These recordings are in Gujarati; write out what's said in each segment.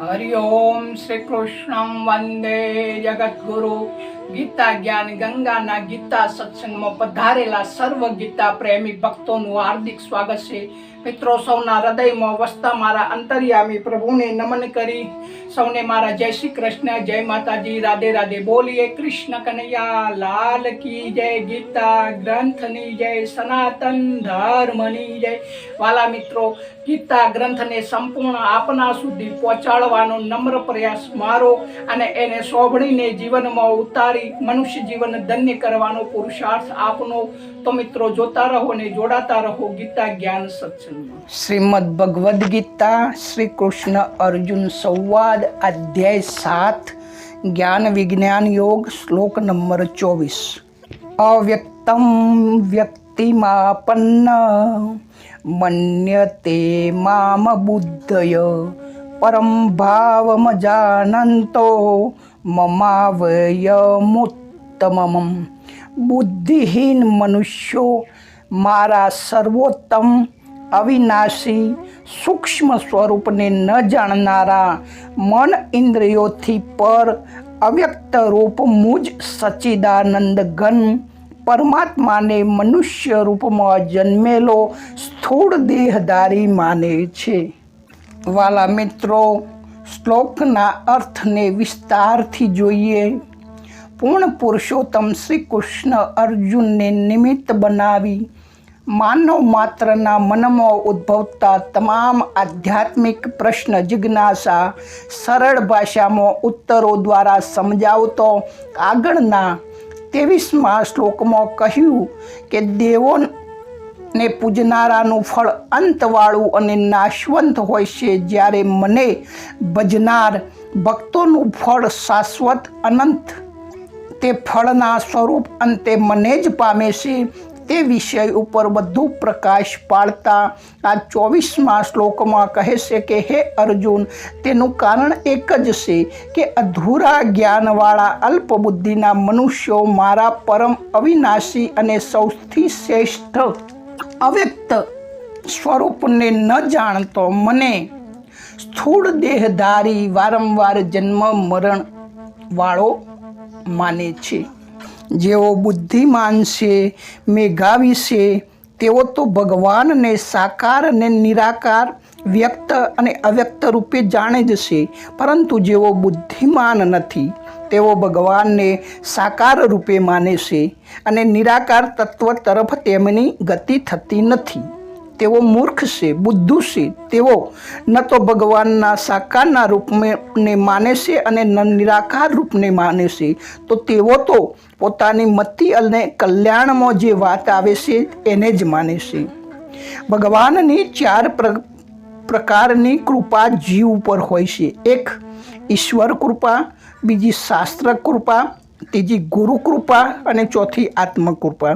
હરિ ઓમ શ્રી કૃષ્ણ વંદે જગતગુરુ ગીતા જ્ઞાન, ગંગાના ગીતા, સત્સંગમાં પધારેલા સર્વ ગીતા પ્રેમી ભક્તોનું હાર્દિક સ્વાગત છે. મિત્રો, સૌના હૃદયમાં વસતા મારા અંતર્યામી પ્રભુને નમન કરી. સૌને મારા જય શ્રી કૃષ્ણ, જય માતાજી, રાધે રાધે બોલીએ. કૃષ્ણ કનૈયા, લાલ કી જય ગીતા, ગ્રંથની જય, સનાતન ધર્મની જય. વાલા મિત્રો, ગીતા ગ્રંથને સંપૂર્ણ આપના સુધી પહોંચાડવાનો નમ્ર પ્રયાસ મારો અને એને સોંભળીને જીવનમાં ઉતારી મનુષ્ય જીવન ધન્ય કરવાનો પુરુષાર્થ આપનો, તો મિત્રો જોતા રહો ને જોડાતા રહો ગીતા જ્ઞાન સત્સંગમાં. શ્રીમદ ભગવદ્ ગીતા, શ્રી કૃષ્ણ અર્જુન સંવાદ, અધ્યાય સાત, જ્ઞાન વિજ્ઞાન યોગ, શ્લોક નંબર ચોવીસ. અવ્યક્તમ વ્યક્તિમાપન્ન, મન્યતે મામ બુદ્ધય, પરમ ભાવમ જાનંતો મમાવયમુત્તમમ બુદ્ધિહીન મનુષ્યો મારા સર્વોત્તમ અવિનાશી સૂક્ષ્મ સ્વરૂપને ન જાણનારા મન ઇન્દ્રિયોથી પર અવ્યક્ત રૂપ મુજ સચ્ચિદાનંદ ઘન પરમાત્માને મનુષ્ય રૂપમાં જન્મેલો સ્થૂળ દેહધારી માને છે વાલા મિત્રો શ્લોકના અર્થને વિસ્તારથી જોઈએ. પૂર્ણ પુરુષોત્તમ શ્રી કૃષ્ણ અર્જુનને નિમિત્ત બનાવી માનવ માત્રના મનમાં ઉદ્ભવતા તમામ આધ્યાત્મિક પ્રશ્ન જિજ્ઞાસા સરળ ભાષામાં ઉત્તરો દ્વારા સમજાવતો આગળના ત્રેવીસમાં શ્લોકમાં કહ્યું કે દેવો ને પૂજનારાનું ફળ અંતવાળું અને નાશવંત હોય છે જ્યારે મને ભજનાર ભક્તોનું ફળ શાશ્વત અનંત. તે ફળના સ્વરૂપ અંતે મને જ પામે છે. તે વિષય ઉપર વધુ પ્રકાશ પાડતા આ ચોવીસમાં શ્લોકમાં કહે છે કે, હે અર્જુન, તેનું કારણ એક જ છે કે અધૂરા જ્ઞાનવાળા અલ્પબુદ્ધિના મનુષ્યો મારા પરમ અવિનાશી અને સૌથી શ્રેષ્ઠ અવ્યક્ત સ્વરૂપને ન જાણતો મને સ્થૂળ દેહધારી વારંવાર જન્મ મરણ વાળો માને છે. જેઓ બુદ્ધિમાન છે, મેઘાવી છે તેઓ તો ભગવાનને સાકાર અને નિરાકાર વ્યક્ત અને અવ્યક્ત રૂપે જાણે જ છે. પરંતુ જેઓ બુદ્ધિમાન નથી તેઓ ભગવાનને સાકાર રૂપે માને છે અને નિરાકાર તત્વ તરફ તેમની ગતિ થતી નથી. તેઓ મૂર્ખ છે, બુદ્ધુ છે. તેઓ ન તો ભગવાનના સાકારના રૂપને માને છે અને ન નિરાકાર રૂપને માને છે. તો તેઓ તો પોતાની મતિ અને કલ્યાણમાં જે વાત આવે છે એને જ માને છે. ભગવાનની ચાર પ્ર- પ્રકારની કૃપા જીવ ઉપર હોય છે. એક ઈશ્વર કૃપા બીજી શાસ્ત્ર કૃપા, ત્રીજી ગુરુ કૃપા અને ચોથી આત્મકૃપા.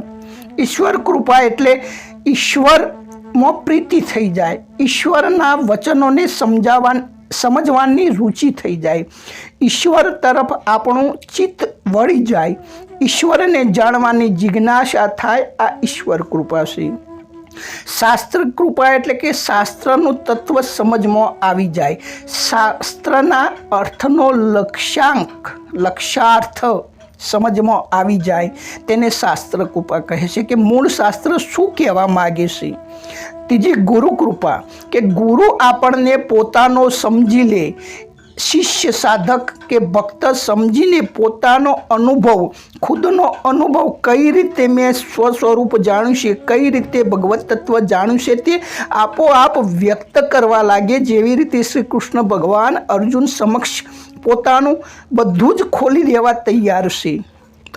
ઈશ્વર કૃપા એટલે ઈશ્વરમાં પ્રીતિ થઈ જાય. ઈશ્વરના વચનોને સમજાવવા સમજવાની રુચિ થઈ જાય. ઈશ્વર તરફ આપણું ચિત્ત વળી જાય. ઈશ્વરને જાણવાની જિજ્ઞાસા થાય, આ ઈશ્વર કૃપા છે. શાસ્ત્ર કૃપા એટલે કે શાસ્ત્રનું તત્વ સમજમાં આવી જાય. શાસ્ત્રના અર્થનો લક્ષ્યાંક, લક્ષ્યાર્થ સમજમાં આવી જાય. તેને શાસ્ત્ર કૃપા કહે છે કે મૂળ શાસ્ત્ર શું કહેવા માગે છે? ત્રીજી ગુરુ કૃપા કે ગુરુ આપણને પોતાનો સમજી લે. શિષ્ય સાધક કે ભક્ત સમજીને પોતાનો અનુભવ, ખુદનો અનુભવ કઈ રીતે મેં સ્વ સ્વરૂપ જાણ્યું છે કઈ રીતે ભગવત તત્વ જાણ્યું છે તે આપોઆપ વ્યક્ત કરવા લાગે. જેવી રીતે શ્રી કૃષ્ણ ભગવાન અર્જુન સમક્ષ પોતાનું બધું જ ખોલી દેવા તૈયાર છે.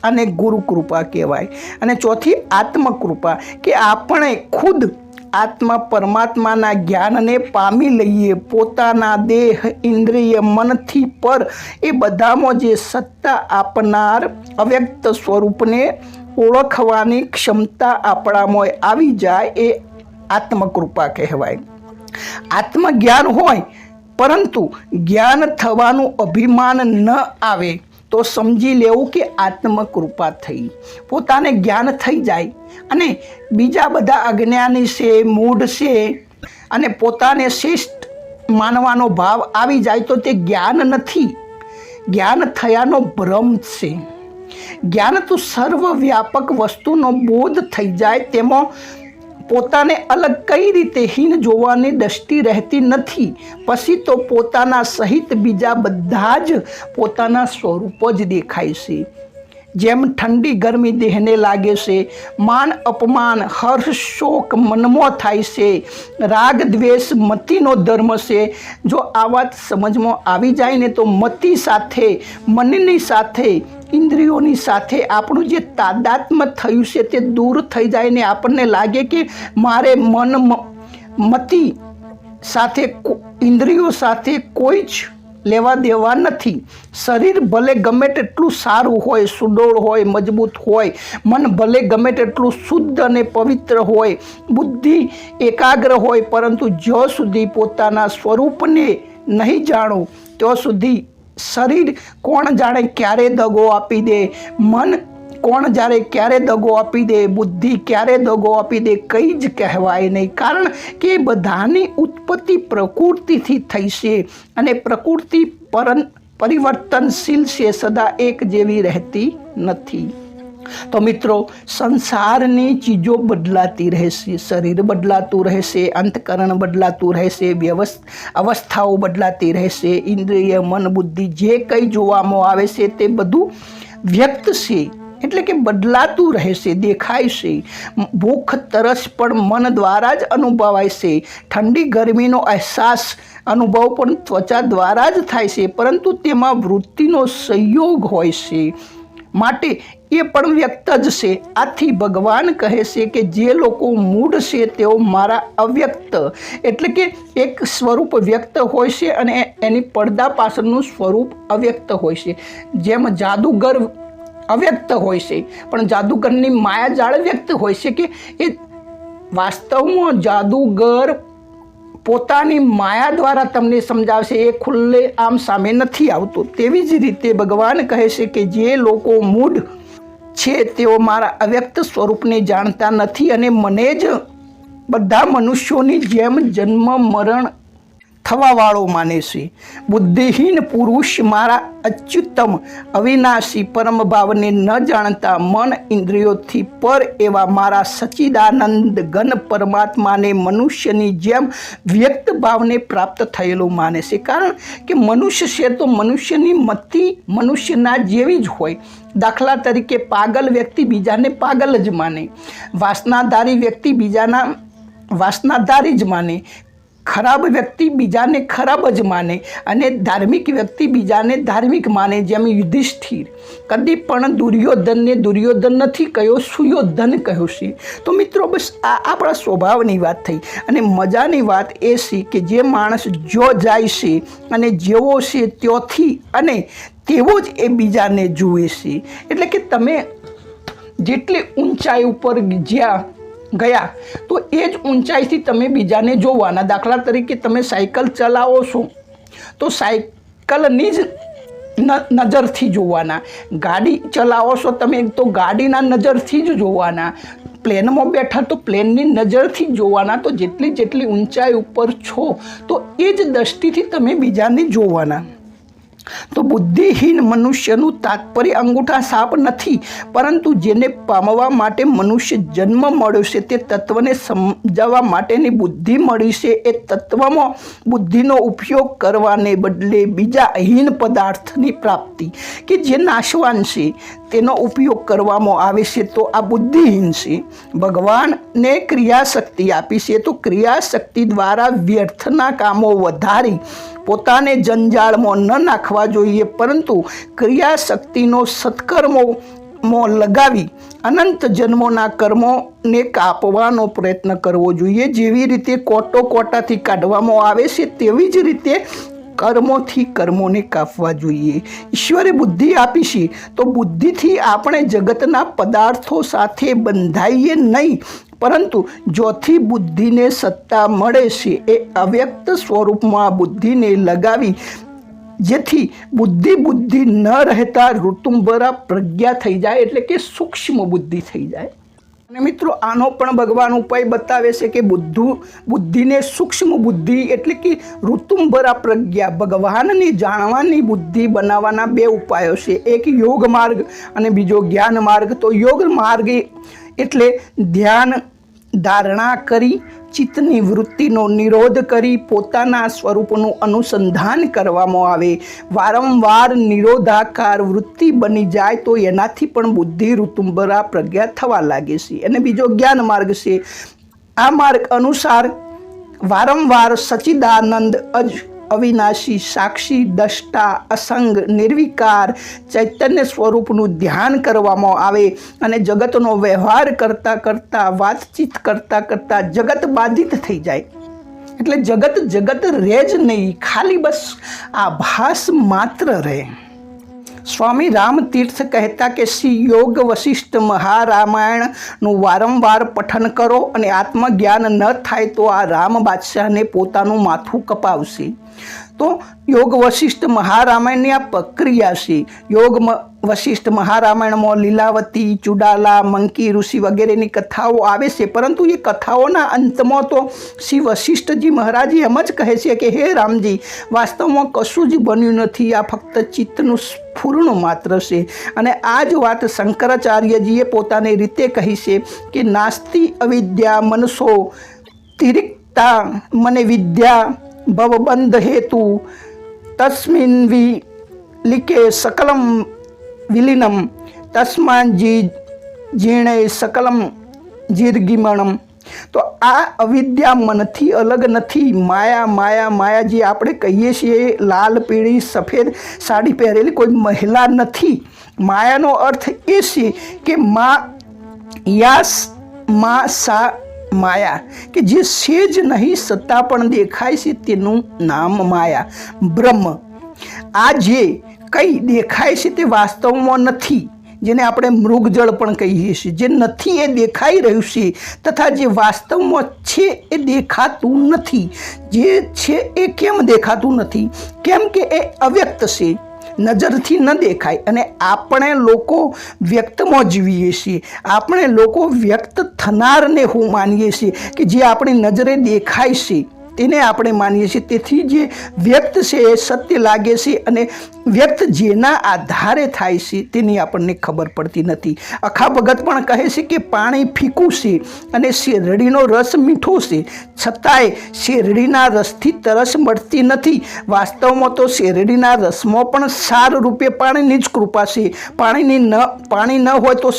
અને ગુરુ કૃપા કહેવાય. અને ચોથી આત્મકૃપા, કે આપણે ખુદ આત્મા પરમાત્માના જ્ઞાનને પામી લઈએ. પોતાના દેહ, ઇન્દ્રિય, મનથી પર એ બધામાં જે સત્તા આપનાર અવ્યક્ત સ્વરૂપને ઓળખવાની ક્ષમતા આપણામાં આવી જાય એ આત્મકૃપા કહેવાય. આત્મજ્ઞાન હોય, પરંતુ જ્ઞાન થવાનું અભિમાન ન આવે. તો સમજી લેવું કે આત્મકૃપા થઈ. પોતાને જ્ઞાન થઈ જાય અને બીજા બધા અજ્ઞાની છે, મૂઢ છે અને પોતાને શ્રેષ્ઠ માનવાનો ભાવ આવી જાય તો તે જ્ઞાન નથી. જ્ઞાન થયાનો ભ્રમ છે. જ્ઞાન તો સર્વવ્યાપક વસ્તુનો બોધ થઈ જાય, તેમાં પોતાને અલગ કઈ રીતે હીન જોવાની દ્રષ્ટિ રહેતી નથી. પછી તો પોતાના સહિત બીજા બધા જ પોતાના સ્વરૂપ જ દેખાય છે. જેમ ઠંડી ગરમી દેહને લાગે છે, માન અપમાન, હર્ષ, શોક મનમાં થાય છે, રાગ, દ્વેષ, મતિનો ધર્મ છે. જો આ વાત સમજમાં આવી જાય ને તો મતિ સાથે, મનની સાથે ઇન્દ્રિયોની સાથે આપણું જે તાદાત્મ્ય થયું છે તે દૂર થઈ જાય ને આપણને લાગે કે મારે મન મતિ સાથે ઇન્દ્રિયો સાથે કોઈ જ લેવા દેવા નથી. શરીર ભલે ગમે તેટલું સારું હોય, સુડોળ હોય, મજબૂત હોય, મન ભલે ગમે તેટલું શુદ્ધ અને પવિત્ર હોય, બુદ્ધિ એકાગ્ર હોય, પરંતુ જ્યાં સુધી પોતાના સ્વરૂપને નહીં જાણો, ત્યાં સુધી શરીર કોણ જાણે ક્યારે દગો આપી દે? મન કોણ જ્યારે ક્યારે દગો આપી દે? બુદ્ધિ ક્યારે દગો આપી દે? કંઈ જ કહેવાય નહીં. કારણ કે બધાની ઉત્પત્તિ પ્રકૃતિથી થઈ છે અને પ્રકૃતિ પરન પરિવર્તનશીલ છે. સદા એક જેવી રહેતી નથી. તો મિત્રો, સંસારની ચીજો બદલાતી રહેશે, શરીર બદલાતું રહેશે, અંતકરણ બદલાતું રહેશે વ્યવસ્થ અવસ્થાઓ બદલાતી રહેશે, ઇન્દ્રિય, મન, બુદ્ધિ જે કંઈ જોવામાં આવે છે તે બધું વ્યક્ત છે. એટલે કે બદલાતું રહેશે, દેખાય છે. ભૂખ, તરસ પણ મન દ્વારા જ અનુભવાય છે. ઠંડી, ગરમીનો અહેસાસ અનુભવ પણ ત્વચા દ્વારા જ થાય છે. પરંતુ તેમાં વૃત્તિનો સંયોગ હોય છે. માટે એ પણ વ્યક્ત જ છે. આથી ભગવાન કહે છે કે જે લોકો મૂળ છે, તેઓ મારા અવ્યક્ત. એટલે કે એક સ્વરૂપ વ્યક્ત હોય છે અને એની પડદા પાછળનું સ્વરૂપ અવ્યક્ત હોય છે. જેમ જાદુગર અવ્યક્ત હોય છે, પણ જાદુગરની માયાજાળ વ્યક્ત હોય છે કે એ વાસ્તવમાં જાદુગર પોતાની માયા દ્વારા તમને સમજાવશે, એ ખુલ્લે આમ સામે નથી આવતું. તેવી જ રીતે ભગવાન કહે છે કે જે લોકો મૂઢ છે, તેઓ મારા અવ્યક્ત સ્વરૂપને જાણતા નથી અને મને જ બધા મનુષ્યોની જેમ જન્મ, મરણ થવાવાળો માને છે. બુદ્ધિહીન પુરુષ મારા અચ્યુતમ અવિનાશી પરમ ભાવને ન જાણતા મન ઇન્દ્રિયોથી પર એવા મારા સચિદાનંદ ઘન પરમાત્માને મનુષ્યની જેમ વ્યક્ત ભાવને પ્રાપ્ત થયેલું માને છે. કારણ કે મનુષ્ય છે તો મનુષ્યની મતિ મનુષ્યના જેવી જ હોય. દાખલા તરીકે પાગલ વ્યક્તિ બીજાને પાગલ જ માને. વાસનાધારી વ્યક્તિ બીજાના વાસનાધારી જ માને. ખરાબ વ્યક્તિ બીજાને ખરાબ જ માને અને ધાર્મિક વ્યક્તિ બીજાને ધાર્મિક માને જેમ યુધિષ્ઠિર. કદી પણ દુર્યોધનને દુર્યોધન નથી કહ્યો, સુયોધન કહ્યો છે તો મિત્રો, બસ આ આપણા સ્વભાવની વાત થઈ. અને મજાની વાત એ છે કે જે માણસ જો જાય છે અને જેવો છે ત્યોથી અને તેવો જ એ બીજાને જુએ છે એટલે કે તમે જેટલી ઊંચાઈ ઉપર જ્યાં ગયા. તો એ જ ઊંચાઈથી તમે બીજાને જોવાના. દાખલા તરીકે તમે સાયકલ ચલાવો છો, તો સાયકલની જ નજરથી જોવાના. ગાડી ચલાવો છો તમે, તો ગાડીના નજરથી જ જોવાના. પ્લેનમાં બેઠા તો પ્લેનની નજરથી જોવાના. તો જેટલી જેટલી ઊંચાઈ ઉપર છો, તો એ જ દ્રષ્ટિથી તમે બીજાને જોવાના. તો બુદ્ધિહીન મનુષ્યનું તાત્પર્ય અંગૂઠા સાપ નથી, પરંતુ જેને પામવા માટે મનુષ્ય જન્મ મળ્યો છે, તે તત્વને સમજાવવા માટેની બુદ્ધિ મળી છે. એ તત્વમાં બુદ્ધિનો ઉપયોગ કરવાને બદલે બીજા હીન પદાર્થની પ્રાપ્તિ, કે જે નાશવાન છે તેનો ઉપયોગ કરવામાં આવે છે, તો આ બુદ્ધિહીન છે. ભગવાનને ક્રિયાશક્તિ આપી છે, તો ક્રિયાશક્તિ દ્વારા વ્યર્થના કામો વધારી પોતાને જંજાળમાં ન નાખવા જોઈએ, પરંતુ ક્રિયાશક્તિનો સત્કર્મો માં લગાવી અનંત જન્મોના કર્મોને કાપવાનો પ્રયત્ન કરવો જોઈએ. જેવી રીતે કોટો કોટાથી કાઢવામાં આવે છે, તેવી જ રીતે કર્મોથી કર્મોને કાપવા જોઈએ. ઈશ્વરે બુદ્ધિ આપી છે તો બુદ્ધિથી આપણે જગતના પદાર્થો સાથે બંધાઈએ નહીં. પરંતુ જોથી બુદ્ધિને સત્તા મળે છે એ અવ્યક્ત સ્વરૂપમાં બુદ્ધિને લગાવી, જેથી બુદ્ધિ બુદ્ધિ ન રહેતા ઋતુંબરા પ્રજ્ઞા થઈ જાય એટલે કે સૂક્ષ્મ બુદ્ધિ થઈ જાય. મિત્રો, આનો પણ ભગવાન ઉપાય બતાવે છે કે બુદ્ધુ, બુદ્ધિને સૂક્ષ્મ બુદ્ધિ એટલે કે ઋતુંભરા પ્રજ્ઞા, ભગવાનને જાણવાની બુદ્ધિ બનાવવાના બે ઉપાયો છે. એક યોગ માર્ગ અને બીજો જ્ઞાન માર્ગ. તો યોગ માર્ગ એટલે ધ્યાન ધારણા કરી ચિત્તની વૃત્તિનો નિરોધ કરી પોતાના સ્વરૂપનું અનુસંધાન કરવામાં આવે. વારંવાર નિરોધાકાર વૃત્તિ બની જાય તો એનાથી પણ બુદ્ધિ ઋતુંબરા પ્રજ્ઞા થવા લાગે છે. અને બીજો જ્ઞાન માર્ગ છે. આ માર્ગ અનુસાર વારંવાર સચિદાનંદ અજ અવિનાશી, સાક્ષી, દષ્ટા, અસંગ, નિર્વિકાર ચૈતન્ય સ્વરૂપનું ધ્યાન કરવામાં આવે અને જગતનો વ્યવહાર કરતાં કરતાં, વાતચીત કરતાં કરતાં જગત બાધિત થઈ જાય. એટલે જગત જગત રહે જ નહીં, ખાલી બસ આભાસ માત્ર રહે. સ્વામી રામતીર્થ કહેતા કે શ્રી યોગ વશિષ્ઠ મહારામાયણનું વારંવાર પઠન કરો અને આત્મજ્ઞાન ન થાય તો આ રામ બાદશાહને પોતાનું માથું કપાવશે. તો યોગ વશિષ્ઠ મહારામાયણની આ પ્રક્રિયા છે. યોગ વશિષ્ઠ મહારામાયણમાં લીલાવતી, ચુડાલા, મંકી ઋષિ વગેરેની કથાઓ આવે છે. પરંતુ એ કથાઓના અંતમાં તો શ્રી વશિષ્ઠજી મહારાજ એમ જ કહે છે કે, હે રામજી, વાસ્તવમાં કશું જ બન્યું નથી. આ ફક્ત ચિત્તનું સ્ફૂર્ણ માત્ર છે. અને આ જ વાત શંકરાચાર્યજીએ પોતાની રીતે કહી છે કે, નાસ્તિ અવિદ્યા મનસો, તિરિક્તા મને વિદ્યા ભવબંધ હેતુ તસ્મિન વિ લિકે સકલમ વિલીનમ તસ્માન જી જીણે સકલમ જીર્ગિમણમ તો આ અવિદ્યા મનથી અલગ નથી માયા માયા માયા જે આપણે કહીએ છીએ લાલ પીળી સફેદ સાડી પહેરેલી કોઈ મહિલા નથી માયાનો અર્થ એ છે કે મા યાસ મા સા માયા કે જે સેજ નહીં, સત્તા પણ દેખાય છે તેનું નામ માયા. બ્રહ્મ. આ જે કંઈ દેખાય છે તે વાસ્તવમાં નથી, જેને આપણે મૃગજળ પણ કહીએ છીએ. જે નથી એ દેખાઈ રહ્યું છે તથા જે વાસ્તવમાં છે એ દેખાતું નથી. જે છે એ કેમ દેખાતું નથી? કેમ કે એ અવ્યક્ત છે? નજરથી ન દેખાય અને આપણે લોકો વ્યક્તમાં જીવીએ છીએ. આપણે લોકો વ્યક્ત થનારને હું માનીએ છીએ કે જે આપણી નજરે દેખાય છે. તેને આપણે માનીએ છીએ. તેથી જે વ્યક્ત છે એ સત્ય લાગે છે અને વ્યક્ત જેના આધારે થાય છે તેની આપણને ખબર પડતી નથી. અખા ભગત પણ કહે છે કે પાણી ફીકું છે અને શેરડીનો રસ મીઠો છે. છતાંય શેરડીના રસથી તરસ મળતી નથી. વાસ્તવમાં તો શેરડીના રસમાં પણ સાર રૂપે પાણીની જ કૃપા છે. પાણીની ન, પાણી ન હોય તો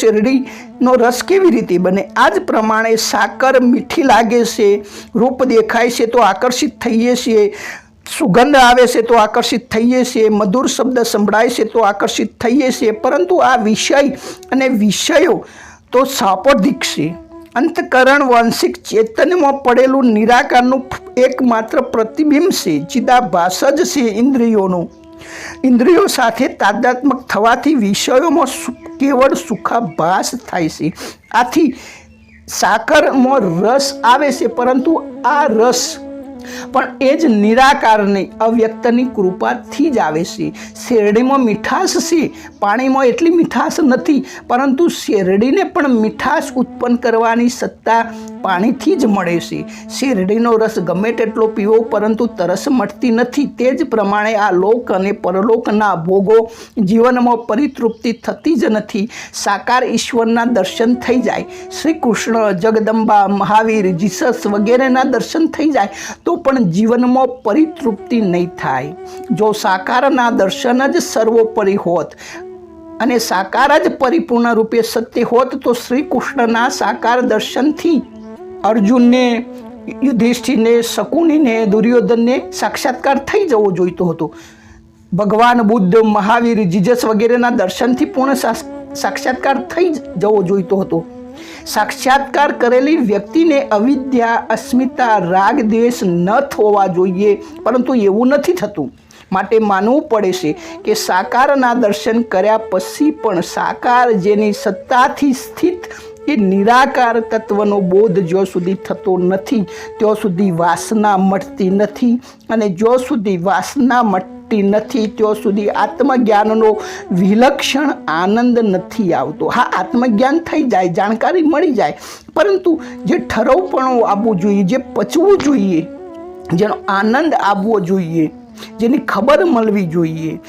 શેરડીનો રસ કેવી રીતે બને? આ જ પ્રમાણે સાકર મીઠી લાગે છે, રૂપ દેખાય છે તો આકર્ષિત થઈએ છીએ. સુગંધ આવે છે તો આકર્ષિત થઈએ છીએ. મધુર શબ્દ સંભળાય છે તો આકર્ષિત થઈએ છીએ. પરંતુ આ વિષય અને વિષયો તો સાપોધિક છે. અંતકરણ વાંશિક ચેતનમાં પડેલું નિરાકારનું એકમાત્ર પ્રતિબિંબ છે. ચિદાભાસ જ છે ઇન્દ્રિયોનું. ઇન્દ્રિયો સાથે તાદાત્મક થવાથી વિષયોમાં કેવળ સુખાભાસ થાય છે. આથી સાકરમાં રસ આવે છે, પરંતુ આ રસ પણ એ જ નિરાકાર નહીં અવ્યક્તની કૃપાથી જ આવે છે. શેરડીમાં મીઠાશ છે. પાણીમાં એટલી મીઠાશ નથી, પરંતુ શેરડીને પણ મીઠાશ ઉત્પન્ન કરવાની સત્તા પાણીથી જ મળે છે. શેરડીનો રસ ગમે તેટલો પીવો, પરંતુ તરસ મટતી નથી. તે જ પ્રમાણે આ લોક અને પરલોકના ભોગો જીવનમાં પરિતૃપ્તિ થતી જ નથી. સાકાર ઈશ્વરના દર્શન થઈ જાય. શ્રી કૃષ્ણ જગદંબા, મહાવીર, જીસસ વગેરેના દર્શન થઈ જાય. તો પણ જીવનમાં પરિતૃપ્તિ નહીં થાય. જો સાકારના દર્શન જ સર્વોપરી હોત અને સાકાર જ પરિપૂર્ણ રૂપે સત્ય હોત, તો શ્રી કૃષ્ણના સાકાર દર્શનથી અર્જુનને, યુધિષ્ઠિરને, શકુનીને, દુર્યોધનને સાક્ષાત્કાર થઈ જવો જોઈતો હતો. ભગવાન બુદ્ધ, મહાવીર, જીજસ વગેરેના દર્શનથી પૂર્ણ સાક્ષાત્કાર થઈ જવો જોઈતો હતો. સાક્ષાત્કાર કરેલી વ્યક્તિને અવિદ્યા, અસ્મિતા, રાગ, દ્વેષ ન થવા જોઈએ, પરંતુ એવું નથી થતું. માટે માનવું પડે છે કે સાકારના દર્શન કર્યા પછી પણ સાકાર જેની સત્તાથી સ્થિત એ નિરાકાર તત્વનો બોધ જો સુધી થતો નથી, ત્યાં સુધી વાસના મટતી નથી અને જો સુધી વાસના મટ સંતુષ્ટિ નથી ત્યાં સુધી આત્મજ્ઞાનનો વિલક્ષણ આનંદ નથી આવતો. હા, આત્મજ્ઞાન થઈ જાય, જાણકારી મળી જાય, પરંતુ જે ઠરવપણું આવવું જોઈએ, જે પચવું જોઈએ, જેનો આનંદ આવવો જોઈએ, જેની ખબર મળવી જોઈએ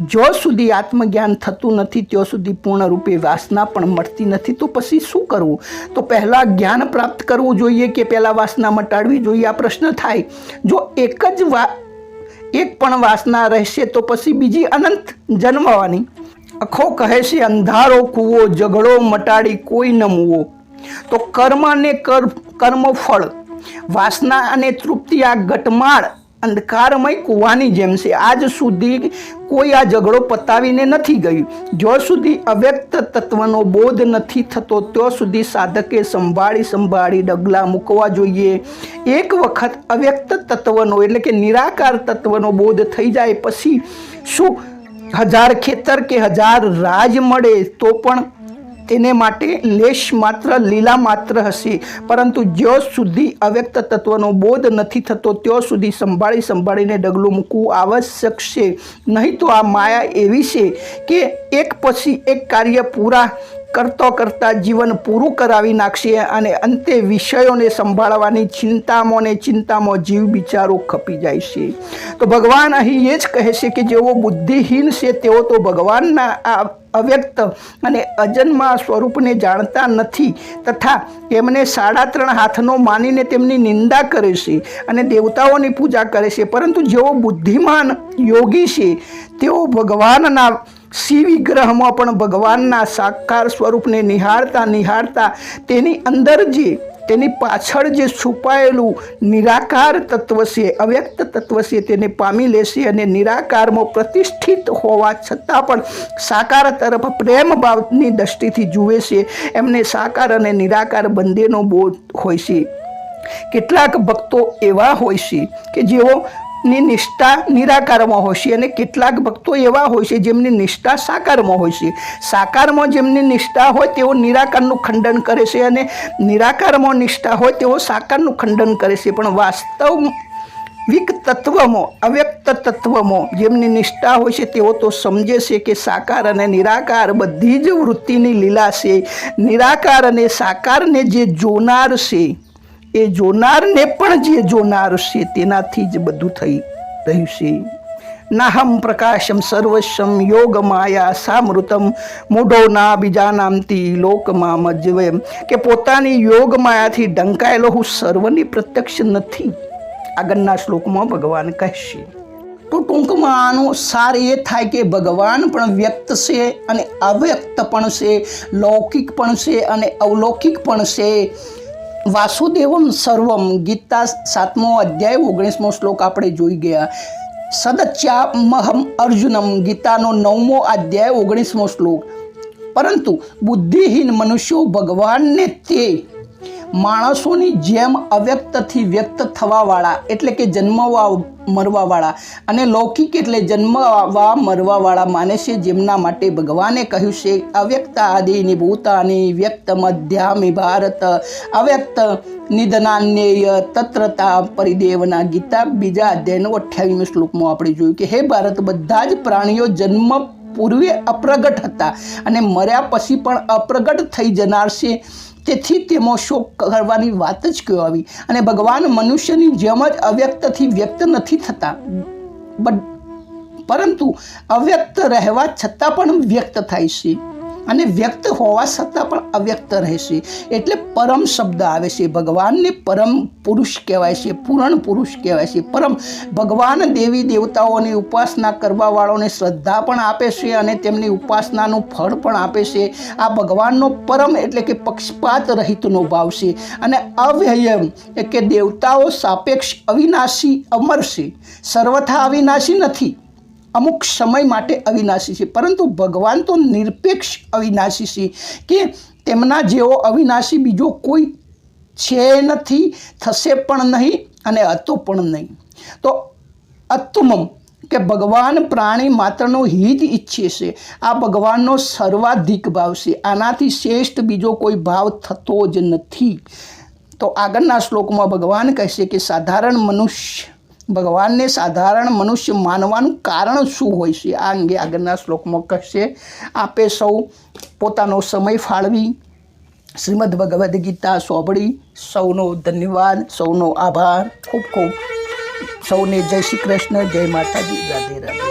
જો સુધી આત્મજ્ઞાન થતું નથી, ત્યાં સુધી પૂર્ણરૂપે વાસના પણ મળતી નથી. તો પછી શું કરવું? તો પહેલાં જ્ઞાન પ્રાપ્ત કરવું જોઈએ કે પહેલાં વાસના મટાડવી જોઈએ? આ પ્રશ્ન થાય. જો એક જ વા એક પણ વાસના રહેશે તો પછી બીજી અનંત જન્મવાની. અખો કહે છે, અંધારો કૂવો, ઝઘડો મટાડી કોઈ નમવો મૂવો. તો કર્મ અને કર્મ ફળ વાસના અને તૃપ્તિ આ ઘટમાળ અંધકારમય કૂવાની જેમ છે. આજ સુધી કોઈ આ ઝઘડો પતાવીને નથી ગયું. જો સુધી અવ્યક્ત તત્વનો બોધ નથી થતો, ત્યાં સુધી સાધકે સંભાળી સંભાળી ડગલા મૂકવા જોઈએ. એક વખત અવ્યક્ત તત્વનો, એટલે કે નિરાકાર તત્વનો બોધ થઈ જાય પછી શું? હજાર ખેતર કે હજાર રાજ મળે તો પણ તેને માટે લેશ માત્ર, લીલા માત્ર હશે. પરંતુ જ્યાં સુધી અવ્યક્ત તત્વનો બોધ નથી થતો, ત્યાં સુધી સંભાળી સંભાળીને ડગલું મૂકવું આવશ્યક છે. નહીં તો આ માયા એવી છે કે એક પછી એક કાર્ય પૂરા કરતો કરતાં જીવન પૂરું કરાવી નાખશે અને અંતે વિષયોને સંભાળવાની ચિંતામાં ને ચિંતામાં જીવ બિચારો ખપી જાય છે. તો ભગવાન અહીં એ જ કહે છે કે જેઓ બુદ્ધિહીન છે, તેઓ તો ભગવાનના આ અવ્યક્ત અને અજન્મા સ્વરૂપને જાણતા નથી તથા એમને સાડા ત્રણ હાથનો માનીને તેમની નિંદા કરે છે અને દેવતાઓની પૂજા કરે છે. પરંતુ જેઓ બુદ્ધિમાન યોગી છે, તેઓ ભગવાનના શિવ વિગ્રહમાં પણ ભગવાનના સાકાર સ્વરૂપને નિહાળતા નિહાળતા તેની અંદર જે, તેની પાછળ જે છુપાયેલું નિરાકાર તત્વ છે, અવ્યક્ત તત્વ છે, તેને પામી લેશે અને નિરાકારમાં પ્રતિષ્ઠિત હોવા છતાં પણ સાકાર તરફ પ્રેમ ભાવની દ્રષ્ટિથી જુએ છે. એમને સાકાર અને નિરાકાર બંનેનો બોધ હોય છે. કેટલાક ભક્તો એવા હોય છે કે જેઓ ની નિષ્ઠા નિરાકારમાં હોય છે અને કેટલાક ભક્તો એવા હોય છે જેમની નિષ્ઠા સાકારમાં હોય છે. સાકારમાં જેમની નિષ્ઠા હોય તેઓ નિરાકારનું ખંડન કરે છે અને નિરાકારમાં નિષ્ઠા હોય તેઓ સાકારનું ખંડન કરે છે. પણ વાસ્તવ વિક તત્વમાં, અવ્યક્ત તત્વમાં જેમની નિષ્ઠા હોય છે તેઓ તો સમજે છે કે સાકાર અને નિરાકાર બધી જ વૃત્તિની લીલા છે. નિરાકાર અને સાકારને જે જોનાર છે એ જોનારને પણ જે જોનાર છે તેનાથી જ બધું થઈ રહ્યું છે. નાહમ પ્રકાશમ સર્વસ્વમ યોગ માયા સામૃતમ મૂઢો ના બીજા નામથી લોકમાં મજવે કે પોતાની યોગ માયાથી ઢંકાયેલો હું સર્વની પ્રત્યક્ષ નથી. આગળના શ્લોકમાં ભગવાન કહેશે, તો ટૂંકમાં આનો સાર એ થાય કે ભગવાન પણ વ્યક્ત છે અને અવ્યક્ત પણ છે, લૌકિક પણ છે અને અવલૌકિક પણ છે. વાસુદેવમ સર્વમ ગીતા સાતમો અધ્યાય ઓગણીસમો શ્લોક આપણે જોઈ ગયા. સદચ્યામહમ અર્જુનમ ગીતાનો નવમો અધ્યાય ઓગણીસમો શ્લોક. પરંતુ બુદ્ધિહીન મનુષ્યો ભગવાનને તે માણસોની જેમ અવ્યક્તથી વ્યક્ત થવાવાળા, એટલે કે જન્મવા, મરવાવાળા અને લૌકિક એટલે જન્મવા, મરવાવાળા માને છે જેમના માટે ભગવાને કહ્યું છે, અવ્યક્ત આદિની ભૂતાની વ્યક્ત મધ્યામી ભારત, અવ્યક્ત નિધનાન્યેય તત્રતા પરિદેવના ગીતા બીજા અધ્યાયનો અઠ્યાવીસમી શ્લોકમાં આપણે જોયું કે, હે ભારત, બધા જ પ્રાણીઓ જન્મ પૂર્વે અપ્રગટ હતા અને મર્યા પછી પણ અપ્રગટ થઈ જનાર છે. તેથી તેમાં શોક કરવાની વાત જ કયો આવી. અને ભગવાન મનુષ્યની જેમ જ અવ્યક્તથી વ્યક્ત નથી થતા. પરંતુ અવ્યક્ત રહેવા છતાં પણ વ્યક્ત થાય છે. અને વ્યક્ત હોવા છતાં પણ અવ્યક્ત રહેશે એટલે પરમ શબ્દ આવે છે. ભગવાનને પરમ પુરુષ કહેવાય છે. પૂરણ પુરુષ કહેવાય છે. પરમ ભગવાન દેવી દેવતાઓની ઉપાસના કરવાવાળોને શ્રદ્ધા પણ આપે છે અને તેમની ઉપાસનાનું ફળ પણ આપે છે. આ ભગવાનનો પરમ એટલે કે પક્ષપાત રહિતનો ભાવ છે. અને અવ્યયમ એટલે કે દેવતાઓ સાપેક્ષ અવિનાશી અમર છે. સર્વથા અવિનાશી નથી. અમુક સમય માટે અવિનાશી છે. પરંતુ ભગવાન તો નિરપેક્ષ અવિનાશી છે કે તેમના જેવો અવિનાશી બીજો કોઈ છે નથી, થશે પણ નહીં અને હતો પણ નહીં. તો અતુમમ કે ભગવાન પ્રાણી માત્રનો હિત ઈચ્છે છે. આ ભગવાનનો સર્વાધિક ભાવ છે. આનાથી શ્રેષ્ઠ બીજો કોઈ ભાવ થતો જ નથી. તો આગળના શ્લોકમાં ભગવાન કહેશે કે સાધારણ મનુષ્ય ભગવાનને સાધારણ મનુષ્ય માનવાનું કારણ શું હોય છે? આ અંગે આગળના શ્લોકમાં કહેશે, આપે સૌ પોતાનો સમય ફાળવી, શ્રીમદ ભગવદ્ ગીતા સોંભળી, સૌનો ધન્યવાદ, સૌનો આભાર. ખૂબ ખૂબ. સૌને જય શ્રી કૃષ્ણ, જય માતાજી. રાધે રાધે.